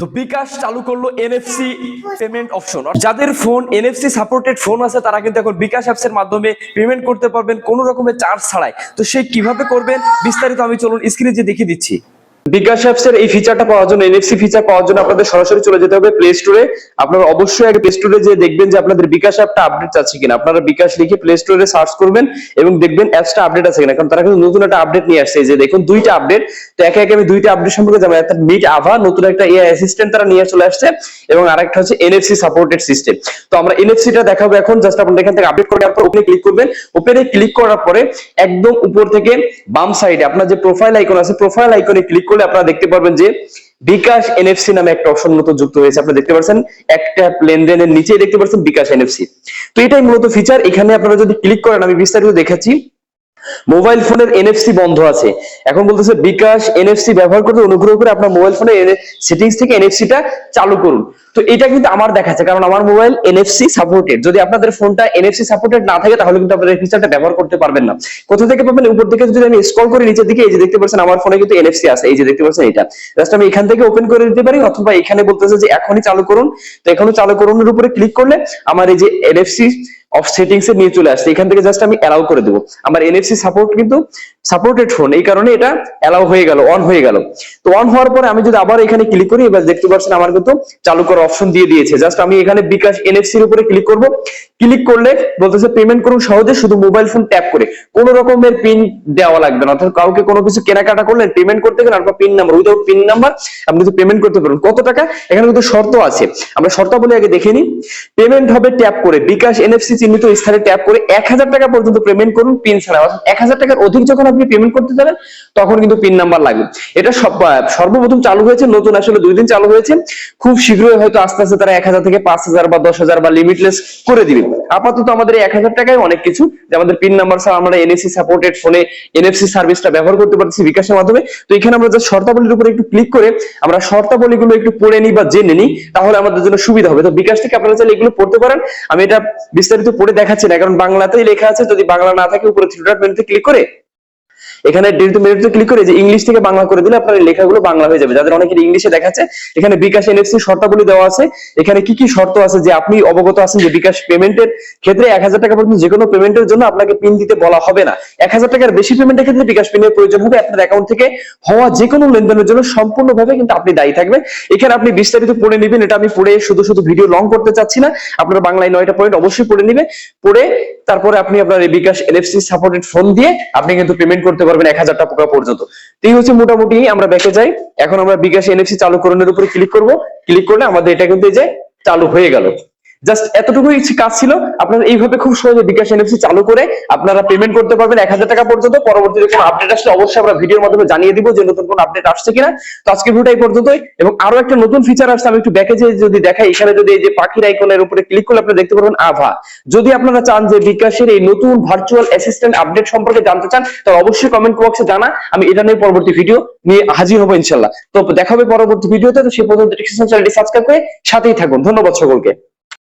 তো বিকাশ চালু করল এনএফসি পেমেন্ট অপশন যাদের ফোন এনএফসি সাপোর্টেড ফোন আছে, তারা কিন্তু এখন বিকাশ অ্যাপস এর মাধ্যমে পেমেন্ট করতে পারবেন কোনো রকমের চার্জ ছাড়াই। তো সে কীভাবে করবেন? বিস্তারিত আমি চলুন স্ক্রিনে যে দেখিয়ে দিচ্ছি। বিকাশ অ্যাপস এর এই ফিচারটা পাওয়ার জন্য এনএফসি ফিচার পাওয়ার জন্য আপনাদের সরাসরি চলে যেতে হবে প্লে স্টোরে আপনারা অবশ্যই আগে প্লে স্টোরে যে দেখবেন যে আপনাদের বিকাশ অ্যাপটা আপডেট আছে কিনা। আপনারা বিকাশ লিখে প্লে স্টোরে সার্চ করবেন এবং দেখবেন অ্যাপসটা আপডেট আছে কিনা। কারণ তারা কিন্তু নতুন একটা আপডেট নিয়ে আসছে। যে দেখুন, দুইটা আপডেট তো একে একে আমি দুইটা আপডেট সম্পর্কে জানাই একটা মিট আভা নতুন একটা এআই অ্যাসিস্ট্যান্ট তারা নিয়ে চলে আসছে এবং আরেকটা হচ্ছে এনএফসি সাপোর্টেড সিস্টেম তো আমরা এনএফসিটা দেখাবো এখন। জাস্ট আপনারা এখান থেকে আপডেট করে আপনার ওপেনে ক্লিক করবেন। ওপেনে ক্লিক করার পরে একদম উপর থেকে বাম সাইডে আপনার যে প্রোফাইল আইকন আছে প্রোফাইল আইকনে ক্লিক করলে আপনারা দেখতে পারবেন যে বিকাশ এনএফসি নামে একটা অপশন মতো যুক্ত হয়েছে। আপনারা দেখতে পাচ্ছেন একটা লেনদেনের নিচে দেখতে পাচ্ছেন বিকাশ এনএফসি তো এটাই মূলত ফিচার এখানে আপনারা যদি ক্লিক করেন, আমি বিস্তারিত দেখাচ্ছি। মোবাইল ফোনের এনএফসি বন্ধ আছে। এখন বলতেছে, বিকাশ এনএফসি ব্যবহার করতে অনুগ্রহ করে আপনার মোবাইল ফোনের সেটিংস থেকে এনএফসিটা চালু করুন। তো এটা কিন্তু আমার দেখাচ্ছে, কারণ আমার মোবাইল এনএফসি সাপোর্টেড যদি আপনাদের ফোনটা এনএফসি সাপোর্টেড না থাকে, তাহলে কিন্তু আপনারা ফিচারটা ব্যবহার করতে পারবেন না। কোথা থেকে পাবেন? উপর থেকে যদি আমি স্ক্রল করি, নিচের দিকে, এই যে দেখতে পাচ্ছেন, আমার ফোনে কিন্তু এনএফসি আছে। এই যে দেখতে পাচ্ছেন এটা। জাস্ট আমি এখান থেকে ওপেন করে দিতে পারি, অথবা এখানে বলতেছে যে এখনই চালু করুন। তো এখনই চালু করুনের উপরে ক্লিক করলে আমার এই যে এনএফসি অফ সেটিংস এ নিয়ে চলে আসছে। এখান থেকে জাস্ট আমি অ্যালাউ করে দেবো। আমার এনএফসি সাপোর্ট কিন্তু সাপোর্টেড ফোন এই কারণে এটা অ্যালাউ হয়ে গেল অন হয়ে গেল। তো অন হওয়ার পরে আমি যদি আবার এখানে ক্লিক করি, এবার দেখতে পাচ্ছেন আমার কিন্তু চালু করার অপশন দিয়ে দিয়েছে। জাস্ট আমি এখানে বিকাশ এনএফসি এর উপরে ক্লিক করব। ক্লিক করলে বলতেছে পেমেন্ট করুন সহজে, শুধু মোবাইল ফোন ট্যাপ করে। কোনো রকমের পিন দেওয়া লাগবে না। অর্থাৎ কাউকে কোনো কিছু কেনাকাটা করলেন পেমেন্ট করতে গেলে আপনার pin number without pin number আপনি কিন্তু পেমেন্ট করতে পারবেন কত টাকা? এখানে কিন্তু শর্ত আছে। আমরা শর্তাবলী আগে দেখে নিই। পেমেন্ট হবে ট্যাপ করে। বিকাশ এনএফসি চিহ্নিত স্থানে ট্যাপ করে এক হাজার টাকা পর্যন্ত পেমেন্ট করুন পিন ছাড়া। অর্থাৎ এক হাজার টাকার অধিক যখন আপনি পেমেন্ট করতে যাবেন, তখন কিন্তু পিন নাম্বার লাগবে। এটা সর্বপ্রথম চালু হয়েছে, নতুন আসলে দুই দিন চালু হয়েছে। খুব শীঘ্রই হয়তো আস্তে আস্তে তারা এক হাজার থেকে পাঁচ হাজার বা দশ হাজার বা লিমিটলেস করে দিবে। আপাতত আমাদের এক হাজার টাকায় অনেক কিছু। যে আমাদের পিন নাম্বার ছাড়া আমরা এনএসসি সাপোর্টেড ফোনে এনএফসি সার্ভিসটা ব্যবহার করতে পারছি বিকাশের মাধ্যমে। তো এখানে আমরা যে শর্তাবলীর উপরে একটু ক্লিক করে আমরা শর্তাবলীগুলো একটু পড়ে নিই বা জেনে নিই, তাহলে আমাদের জন্য সুবিধা হবে। তো বিকাশ থেকে আপনারা চাইলে এগুলো পড়তে পারেন। আমি এটা বিস্তারিত পড়ে দেখাচ্ছি না, কারণ বাংলাতেই লেখা আছে, যদি বাংলা না থাকে, উপরে থ্রি ডট মেনুতে ক্লিক করে এখানে ডিলিট মেনুতে ক্লিক করে যে ইংলিশ থেকে বাংলা করে দিলে আপনার লেখাগুলো বাংলা হয়ে যাবে। যাদের অনেকের ইংলিশে দেখাচ্ছে, এখানে বিকাশ এনএফসি শর্তাবলী দেওয়া আছে। এখানে কি কি শর্ত আছে যে আপনি অবগত আছেন যে বিকাশ পেমেন্টের ক্ষেত্রে এক হাজার টাকা পর্যন্ত যে কোনো পেমেন্টের জন্য আপনাকে পিন দিতে বলা হবে না। এক হাজার টাকার বেশি পেমেন্টের ক্ষেত্রে বিকাশ পিনের প্রয়োজন হবে আপনার অ্যাকাউন্ট থেকে হওয়া যে কোনো লেনদেনের জন্য সম্পূর্ণভাবে কিন্তু আপনি দায়ী থাকবেন। এখানে আপনি বিস্তারিত পড়ে নেবেন, এটা আমি পড়ে শুধু শুধু ভিডিও লং করতে চাচ্ছি না। আপনার বাংলায় নয়টা পয়েন্ট অবশ্যই পড়ে নিবে পড়ে তারপরে আপনি আপনার এই বিকাশ এনএফসি সাপোর্টেড ফোন দিয়ে আপনি কিন্তু পেমেন্ট করতে পারবেন এক হাজার টাকা পর্যন্ত। এই হচ্ছে মোটামুটি আমরা ব্যাকে যাই। এখন আমরা বিকাশ এনএফসি চালু করণের উপরে ক্লিক করব। ক্লিক করলে আমাদের এটা কিন্তু যে চালু হয়ে গেল। জাস্ট এতটুকুই কাজ ছিল। আপনারা এইভাবে খুব সহজে বিকাশ এনএফসি চালু করে আপনারা পেমেন্ট করতে পারবেন এক হাজার টাকা পর্যন্ত। পরবর্তীতে কোনো আপডেট আসলে অবশ্যই আমরা ভিডিওর মাধ্যমে জানিয়ে দিব যে নতুন কোনো আপডেট আসছে কিনা। তো আজকে ভিডিওটা এই পর্যন্তই এবং আরও একটা নতুন ফিচার আসছে, আমি একটু ব্যাকে যে যদি দেখাই, এখানে যদি এই যে পাখির আইকনের উপরে ক্লিক করলে আপনি দেখতে পারবেন আভা। যদি আপনারা চান যে বিকাশের এই নতুন ভার্চুয়াল অ্যাসিস্ট্যান্ট আপডেট সম্পর্কে জানতে চান, তাহলে অবশ্যই কমেন্ট বক্সে জানা। আমি এটা নিয়ে পরবর্তী ভিডিও নিয়ে হাজির হব ইনশাল্লাহ তো দেখা হবে পরবর্তী ভিডিওতে তো। সে পর্যন্ত চ্যানেলটি সাবস্ক্রাইব করে সাথেই থাকুন। ধন্যবাদ সকলকে।